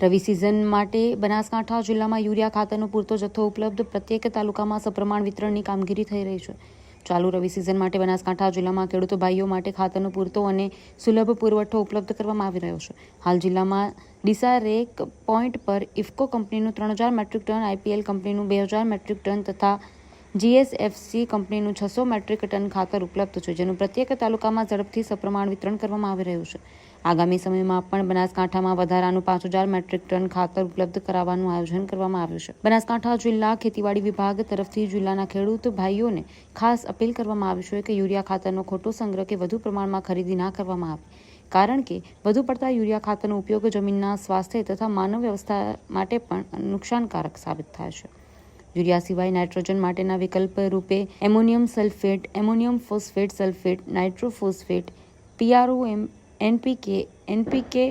રવિ season માટે બનાસકાંઠા જિલ્લામાં urea ખાતરનો પૂરતો જથ્થો ઉપલબ્ધ પ્રત્યેક તાલુકામાં સપ્રમાણ વિતરણની કામગીરી થઈ રહી છે. ચાલુ રવિ સિઝન માટે બનાસકાંઠા જિલ્લામાં ખેડૂતો ભાઈઓ માટે ખાતરનો પૂરતો અને સુલભ પુરવઠો ઉપલબ્ધ કરવામાં આવી રહ્યો છે. હાલ જિલ્લામાં ડીસા રેક પોઈન્ટ પર ઇફકો કંપનીનું ત્રણ હજાર મેટ્રિક ટન, આઈપીએલ કંપનીનું બે હજાર મેટ્રિક ટન તથા જીએસએફસી કંપનીનું છસો મેટ્રિક ટન ખાતર ઉપલબ્ધ છે, જેનું પ્રત્યેક તાલુકામાં ઝડપથી સપ્રમાણ વિતરણ કરવામાં આવી રહ્યું છે. આગામી સમયમાં પણ બનાસકાંઠામાં વધારાનું પાંચ હજાર મેટ્રિક ટન ખાતર ઉપલબ્ધ કરાવવાનું આયોજન કરવામાં આવ્યું છે. બનાસકાંઠા જિલ્લા ખેતીવાડી વિભાગ તરફથી જિલ્લાના ખેડૂત ભાઈઓને ખાસ અપીલ કરવામાં આવી છે કે યુરિયા ખાતરનો ખોટો સંગ્રહ કે વધુ પ્રમાણમાં ખરીદી ના કરવામાં આવે. કારણ કે વધુ પડતા યુરિયા ખાતરનો ઉપયોગ જમીનના સ્વાસ્થ્ય તથા માનવ વ્યવસ્થા માટે પણ નુકસાનકારક સાબિત થાય છે. યુરિયા સિવાય નાઇટ્રોજન માટેના વિકલ્પ રૂપે ammonium sulphate, ammonium phosphate sulphate, nitrophosphate PRO M NPK NPK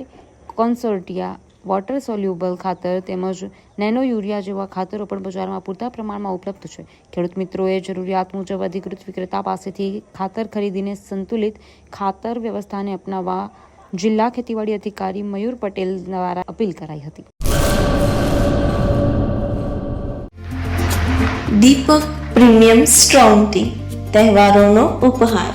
consortia water soluble ખાતર તેમજ નેનો યુરિયા જેવા ખાતરો પણ બજારમાં પૂરતા પ્રમાણમાં ઉપલબ્ધ છે. ખેડૂત મિત્રોએ જરૂરિયાત મુજબ અધિકૃત વિક્રેતા પાસેથી ખાતર ખરીદીને સંતુલિત ખાતર વ્યવસ્થાને અપનાવવા જિલ્લા ખેતીવાડી અધિકારી મયુર પટેલ દ્વારા અપીલ કરાઈ હતી. દીપક પ્રીમિયમ સ્ટ્રોંગ ટી તહેવારોનો ઉપહાર.